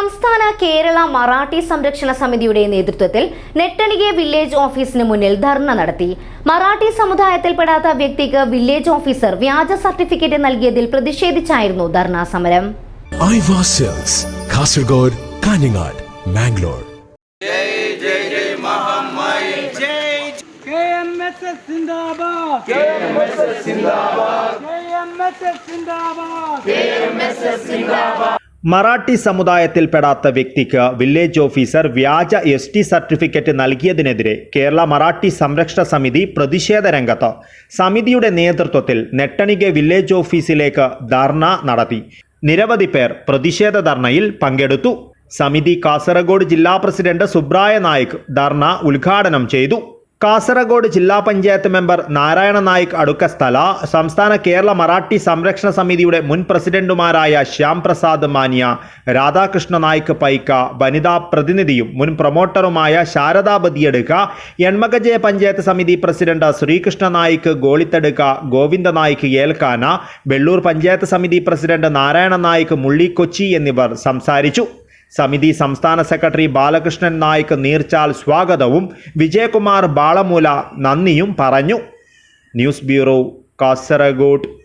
സംസ്ഥാന കേരള മറാഠി സംരക്ഷണ സമിതിയുടെ നേതൃത്വത്തിൽ നെട്ടണികെ വില്ലേജ് ഓഫീസിന് മുന്നിൽ ധർണ നടത്തി മറാഠി സമുദായത്തിൽപ്പെടാത്ത വ്യക്തിക്ക് വില്ലേജ് ഓഫീസർ വ്യാജ സർട്ടിഫിക്കറ്റ് നൽകിയതിൽ പ്രതിഷേധിച്ചായിരുന്നു ധർണാ സമരം Kasaragod KMSS Zindabad! KMSS Zindabad! KMSS Zindabad! Marathi സമുദായത്തിൽപ്പെടാത്ത വ്യക്തിക്ക് വില്ലേജ് ഓഫീസർ വ്യാജ എസ് ടി സർട്ടിഫിക്കറ്റ് നൽകിയതിനെതിരെ കേരള മറാഠി സംരക്ഷണ സമിതി പ്രതിഷേധ രംഗത്ത്. സമിതിയുടെ നേതൃത്വത്തിൽ നെട്ടണിക വില്ലേജ് ഓഫീസിലേക്ക് ധർണ നടത്തി. നിരവധി പേർ പ്രതിഷേധ ധർണയിൽ പങ്കെടുത്തു. സമിതി കാസർഗോഡ് ജില്ലാ പ്രസിഡന്റ് സുബ്രായ നായിക് ധർണ ഉദ്ഘാടനം ചെയ്തു. കാസർഗോഡ് ജില്ലാ പഞ്ചായത്ത് മെമ്പർ നാരായണ നായിക് അടുക്കസ്ഥല സംസ്ഥാന കേരള മറാഠി സംരക്ഷണ സമിതിയുടെ മുൻ പ്രസിഡന്റുമാരായ ശ്യാം പ്രസാദ് മാനിയ രാധാകൃഷ്ണ നായിക് പൈക്ക വനിതാ പ്രതിനിധിയും മുൻ പ്രൊമോട്ടറുമായ ശാരദാ ബദിയടുക്ക എൺമകജയ പഞ്ചായത്ത് സമിതി പ്രസിഡന്റ് ശ്രീകൃഷ്ണ നായിക് ഗോളിത്തടുക്ക ഗോവിന്ദ നായിക് ഏൽക്കാന വെള്ളൂർ പഞ്ചായത്ത് സമിതി പ്രസിഡന്റ് നാരായണ നായിക് മുള്ളിക്കൊച്ചി എന്നിവർ സംസാരിച്ചു. സമിതി സംസ്ഥാന സെക്രട്ടറി ബാലകൃഷ്ണൻ നായിക്ക് നീർച്ചാൽ സ്വാഗതവും. വിജയകുമാർ ബാളമൂല നന്ദിയും പറഞ്ഞു. News bureau Kasaragod.